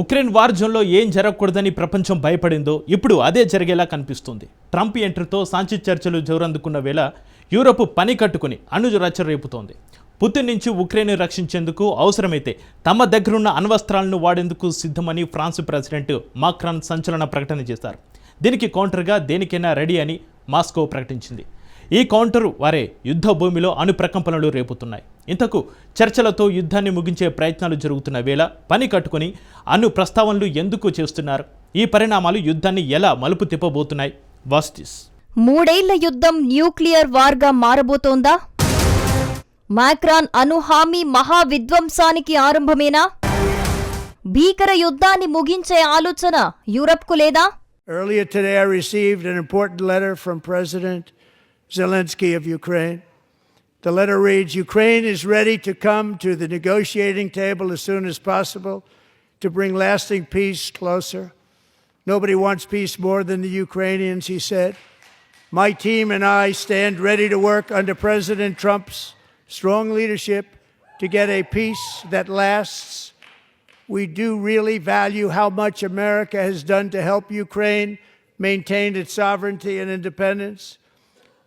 Ukraine war జోన్లో ఏం జరగకూడదని ప్రపంచం భయపడిందో ఇప్పుడు అదే జరిగేలా కనిపిస్తుంది. ట్రంప్ ఎంట్రీతో సాంచి చర్చలు జోరందుకున్న వేళ యూరోప్ పని కట్టుకుని అణు రేపుతోంది. పుతిన్ నుంచి ఉక్రెయిన్ రక్షించేందుకు అవసరమైతే తమ దగ్గరున్న అణ్వస్త్రాలను వాడేందుకు సిద్ధమని ఫ్రాన్స్ ప్రెసిడెంట్ మాక్రాన్ సంచలన ప్రకటన చేశారు. దీనికి కౌంటర్గా దేనికైనా రెడీ అని మాస్కో ప్రకటించింది. ఈ కౌంటర్ వారే యుద్ధ భూమిలో అణు ప్రకంపనలు రేపుతున్నాయి. ఇంతకు చర్చలతో యుద్ధాన్ని ముగించే ప్రయత్నాలు జరుగుతున్న వేళ పని కట్టుకుని అణు ప్రస్తావనలు ఎందుకు చేస్తున్నారు? ఈ పరిణామాలు యుద్ధాన్ని ఎలా మలుపు తిప్పబోతున్నాయి? వాస్టిస్ మూడేళ్ళ యుద్ధం న్యూక్లియర్ వార్గా మారబోతోందా? మాక్రాన్ అణు హామీ మహా విధ్వంసానికి ఆరంభమేనా? భీకర యుద్ధాన్ని ముగించే ఆలోచన యూరప్కు లేదా? Earlier today, I received an important letter from President Zelensky of Ukraine. The letter reads Ukraine is ready to come to the negotiating table as soon as possible to bring lasting peace closer. Nobody wants peace more than the Ukrainians, he said. My team and I stand ready to work under President Trump's strong leadership to get a peace that lasts we do really value how much America has done to help Ukraine maintain its sovereignty and independence.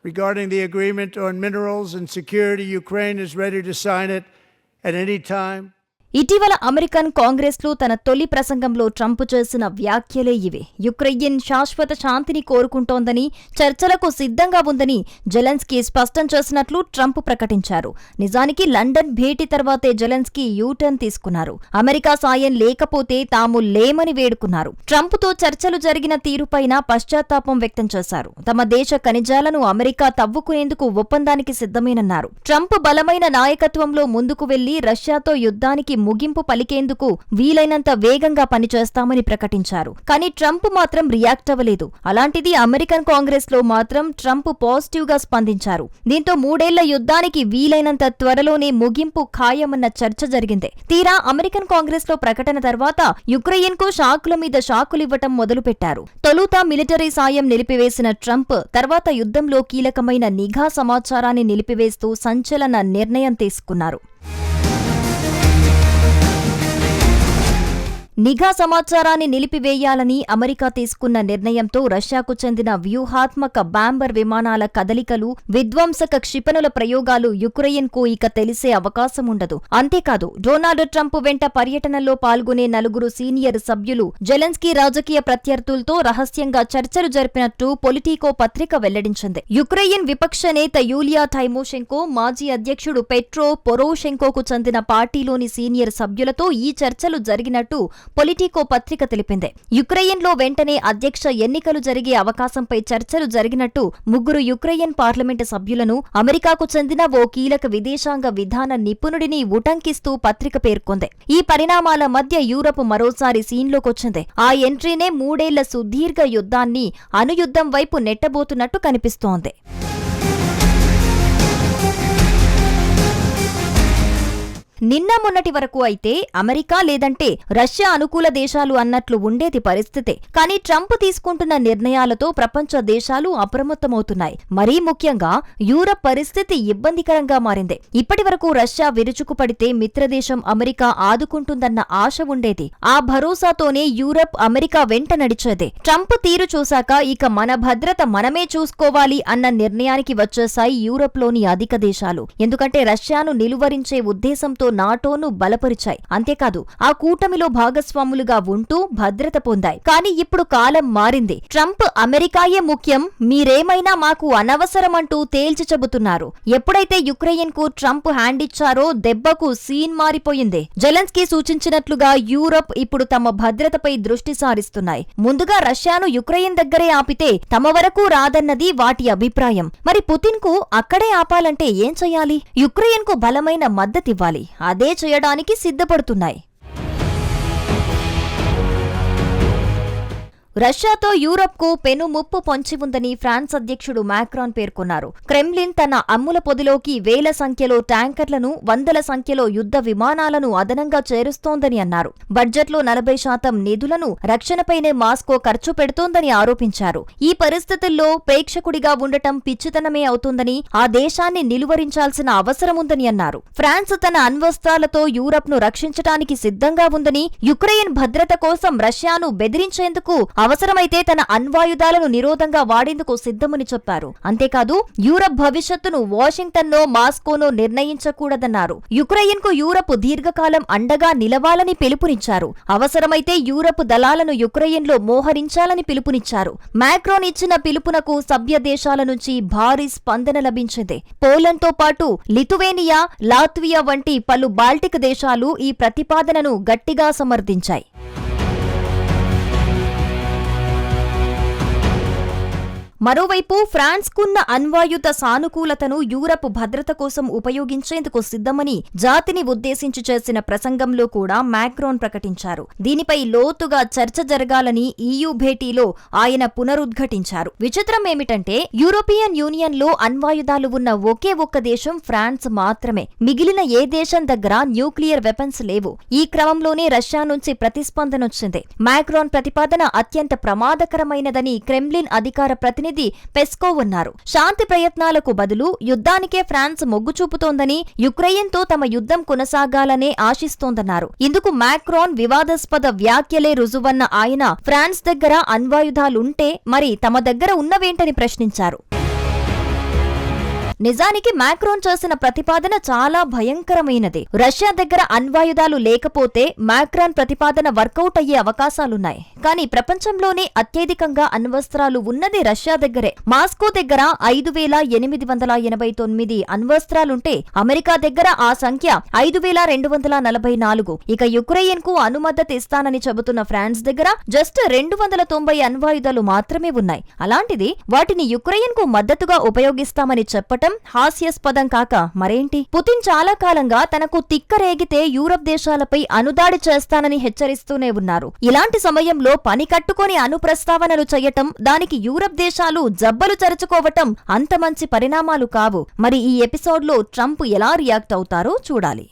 Regarding the agreement on minerals and security, Ukraine is ready to sign it at any time. ఇటీవల American కాంగ్రెస్లో తన తొలి ప్రసంగంలో Trump చేసిన వ్యాఖ్యలే ఇవే. Ukraine శాశ్వత శాంతిని కోరుకుంటోందని చర్చలకు సిద్ధంగా ఉందని జెలెన్స్కీ స్పష్టం చేసినట్లు ట్రంప్ ప్రకటించారు. నిజానికి లండన్ భేటీ తర్వాతే జెలెన్స్కీ యూటర్న్ తీసుకున్నారు. అమెరికా సాయం లేకపోతే తాము లేమని వేడుకున్నారు. ట్రంప్తో చర్చలు జరిగిన తీరుపైన పశ్చాత్తాపం వ్యక్తం చేశారు. తమ దేశ ఖనిజాలను అమెరికా తవ్వుకునేందుకు ఒప్పందానికి సిద్ధమేనన్నారు. ట్రంప్ బలమైన నాయకత్వంలో ముందుకు వెళ్ళి రష్యాతో యుద్ధానికి ముగింపు పలికేందుకు వీలైనంత వేగంగా పనిచేస్తామని ప్రకటించారు. కానీ ట్రంప్ మాత్రం రియాక్ట్ అవ్వలేదు. అలాంటిది అమెరికన్ కాంగ్రెస్లో మాత్రం ట్రంప్ పాజిటివ్గా స్పందించారు. దీంతో మూడేళ్ళ యుద్ధానికి వీలైనంత త్వరలోనే ముగింపు ఖాయమన్న చర్చ జరిగింది. తీరా అమెరికన్ కాంగ్రెస్లో ప్రకటన తర్వాత యుక్రెయిన్కు షాకుల మీద షాకులివ్వటం మొదలుపెట్టారు. తొలుత మిలిటరీ సాయం నిలిపివేసిన ట్రంప్ తర్వాత యుద్ధంలో కీలకమైన నిఘా సమాచారాన్ని నిలిపివేస్తూ సంచలన నిర్ణయం తీసుకున్నారు. నిఘా సమాచారాన్ని నిలిపివేయాలని అమెరికా తీసుకున్న నిర్ణయంతో రష్యాకు చెందిన వ్యూహాత్మక బాంబర్ విమానాల కదలికలు విధ్వంసక క్షిపణుల ప్రయోగాలు యుక్రెయిన్కు ఇక తెలిసే అవకాశం ఉండదు. అంతేకాదు డొనాల్డ్ ట్రంప్ వెంట పర్యటనలో పాల్గొనే నలుగురు సీనియర్ సభ్యులు జెలెన్స్కీ రాజకీయ ప్రత్యర్థులతో రహస్యంగా చర్చలు జరిపినట్టు పొలిటికో పత్రిక వెల్లడించింది. యుక్రెయిన్ విపక్ష నేత యూలియా టైమోషెంకో మాజీ అధ్యక్షుడు పెట్రో పొరోషెంకోకు చెందిన పార్టీలోని సీనియర్ సభ్యులతో ఈ చర్చలు జరిగినట్టు పొలిటికో పత్రిక తెలిపింది. యుక్రెయిన్లో వెంటనే అధ్యక్ష ఎన్నికలు జరిగే అవకాశంపై చర్చలు జరిగినట్టు ముగ్గురు యుక్రెయిన్ పార్లమెంటు సభ్యులను అమెరికాకు చెందిన ఓ కీలక విదేశాంగ విధాన నిపుణుడిని ఉటంకిస్తూ పత్రిక పేర్కొంది. ఈ పరిణామాల మధ్య యూరప్ మరోసారి సీన్లోకొచ్చింది. ఆ ఎంట్రీనే మూడేళ్ళ సుదీర్ఘ యుద్ధాన్ని అనుయుద్ధం వైపు నెట్టబోతున్నట్టు కనిపిస్తోంది. నిన్న మొన్నటి వరకు అయితే అమెరికా లేదంటే రష్యా అనుకూల దేశాలు అన్నట్లు ఉండేది పరిస్థితే. కానీ ట్రంప్ తీసుకుంటున్న నిర్ణయాలతో ప్రపంచ దేశాలు అప్రమత్తమవుతున్నాయి. మరీ ముఖ్యంగా యూరప్ పరిస్థితి ఇబ్బందికరంగా మారింది. ఇప్పటి వరకు రష్యా విరుచుకు పడితే మిత్రదేశం అమెరికా ఆదుకుంటుందన్న ఆశ ఉండేది. ఆ భరోసాతోనే యూరప్ అమెరికా వెంట నడిచేదే. ట్రంప్ తీరు చూశాక ఇక మన భద్రత మనమే చూసుకోవాలి అన్న నిర్ణయానికి వచ్చేశాయి యూరప్లోని అధిక దేశాలు. ఎందుకంటే రష్యాను నిలువరించే ఉద్దేశంతో నాటోను బలపరిచాయి. అంతేకాదు ఆ కూటమిలో భాగస్వాములుగా ఉంటూ భద్రత పొందాయి. కానీ ఇప్పుడు కాలం మారింది. ట్రంప్ అమెరికాయే ముఖ్యం. మీరేమైనా మాకు అనవసరమంటూ తేల్చి చెబుతున్నారు. ఎప్పుడైతే యుక్రెయిన్కు ట్రంప్ హ్యాండ్ ఇచ్చారో దెబ్బకు సీన్ మారిపోయింది. జెలెన్స్కీ సూచించినట్లుగా యూరప్ ఇప్పుడు తమ భద్రతపై దృష్టి సారిస్తున్నాయి. ముందుగా రష్యాను యుక్రెయిన్ దగ్గరే ఆపితే తమ వరకు రాదన్నది వాటి అభిప్రాయం. మరి పుతిన్కు అక్కడే ఆపాలంటే ఏం చేయాలి? యుక్రెయిన్కు బలమైన మద్దతివ్వాలి. అదే చేయడానికి సిద్ధపడుతున్నాయి. రష్యాతో యూరప్కు పెను ముప్పు పొంచి ఉందని ఫ్రాన్స్ అధ్యక్షుడు మాక్రాన్ పేర్కొన్నారు. క్రెమ్లిన్ తన అమ్ముల పొదిలోకి వేల సంఖ్యలో ట్యాంకర్లను వందల సంఖ్యలో యుద్ధ విమానాలను అదనంగా చేరుస్తోందని అన్నారు. బడ్జెట్లో నలభై శాతం నిధులను రక్షణపైనే మాస్కో ఖర్చు పెడుతోందని ఆరోపించారు. ఈ పరిస్థితుల్లో ప్రేక్షకుడిగా ఉండటం పిచ్చితనమే అవుతుందని ఆ దేశాన్ని నిలువరించాల్సిన అవసరముందని అన్నారు. ఫ్రాన్స్ తన అణ్వస్త్రాలతో యూరప్ను రక్షించటానికి సిద్ధంగా ఉందని యుక్రెయిన్ భద్రత కోసం రష్యాను బెదిరించేందుకు అవసరమైతే తన అణ్వాయుధాలను నిరోధంగా వాడేందుకు సిద్ధమని చెప్పారు. అంతేకాదు యూరప్ భవిష్యత్తును వాషింగ్టన్నో మాస్కోనో నిర్ణయించకూడదన్నారు. యుక్రెయిన్కు యూరప్ దీర్ఘకాలం అండగా నిలవాలని పిలుపునిచ్చారు. అవసరమైతే యూరప్ దళాలను యుక్రెయిన్లో మోహరించాలని పిలుపునిచ్చారు. మాక్రోన్ ఇచ్చిన పిలుపునకు సభ్య దేశాల నుంచి భారీ స్పందన లభించింది. పోలండ్తో పాటు లిథువేనియా లాత్వియా వంటి పలు బాల్టిక్ దేశాలు ఈ ప్రతిపాదనను గట్టిగా సమర్థించాయి. మరోవైపు ఫ్రాన్స్కున్న అణ్వాయుధ సానుకూలతను యూరప్ భద్రత కోసం ఉపయోగించేందుకు సిద్ధమని జాతిని ఉద్దేశించి చేసిన ప్రసంగంలో కూడా మాక్రోన్ ప్రకటించారు. దీనిపై లోతుగా చర్చ జరగాలని ఈయూ భేటీలో ఆయన పునరుద్ఘాటించారు. విచిత్రమేమిటంటే యూరోపియన్ యూనియన్లో అణ్వాయుధాలు ఉన్న ఒకే ఒక్క దేశం ఫ్రాన్స్ మాత్రమే. మిగిలిన ఏ దేశం దగ్గర న్యూక్లియర్ వెపన్స్ లేవు. ఈ క్రమంలోనే రష్యా నుంచి ప్రతిస్పందనొచ్చింది మాక్రోన్ ప్రతిపాదన అత్యంత ప్రమాదకరమైనదని క్రెమ్లిన్ అధికార ప్రతినిధి పెస్కో ఉన్నారు. శాంతి ప్రయత్నాలకు బదులు యుద్ధానికే ఫ్రాన్స్ మొగ్గు చూపుతోందని యుక్రెయిన్తో తమ యుద్ధం కొనసాగాలనే ఆశిస్తోందన్నారు. ఇందుకు మాక్రాన్ వివాదాస్పద వ్యాఖ్యలే రుజువన్న ఆయన ఫ్రాన్స్ దగ్గర అణ్వాయుధాలుంటే మరి తమ దగ్గర ఉన్నవేంటని ప్రశ్నించారు. నిజానికి మాక్రోన్ చేసిన ప్రతిపాదన చాలా భయంకరమైనది. రష్యా దగ్గర అణ్వాయుధాలు లేకపోతే మాక్రాన్ ప్రతిపాదన వర్కౌట్ అయ్యే అవకాశాలున్నాయి. కానీ ప్రపంచంలోనే అత్యధికంగా అణ్వస్త్రాలు ఉన్నది రష్యా దగ్గరే. మాస్కో దగ్గర ఐదు వేల ఎనిమిది వందల ఎనభై తొమ్మిది అణ్వస్త్రాలుంటే అమెరికా దగ్గర ఆ సంఖ్య ఐదు వేల రెండు వందల నలభై నాలుగు. ఇక యుక్రెయిన్కు అనుమతి ఇస్తానని చెబుతున్న ఫ్రాన్స్ దగ్గర జస్ట్ రెండు వందల తొంభై అణ్వాయుధాలు మాత్రమే ఉన్నాయి. అలాంటిది వాటిని యుక్రెయిన్కు మద్దతుగా ఉపయోగిస్తామని చెప్పటం హాస్యాస్పదం కాక మరేంటి? పుతిన్ చాలా కాలంగా తనకు తిక్కరేగితే యూరప్ దేశాలపై అనుదాడి చేస్తానని హెచ్చరిస్తూనే ఉన్నారు. ఇలాంటి సమయంలో పని కట్టుకొని అణు ప్రస్తావనలు చేయటం దానికి యూరప్ దేశాలు జబ్బలు చరుచుకోవటం అంత మంచి పరిణామాలు కావు. మరి ఈ ఎపిసోడ్లో ట్రంప్ ఎలా రియాక్ట్ అవుతారో చూడాలి.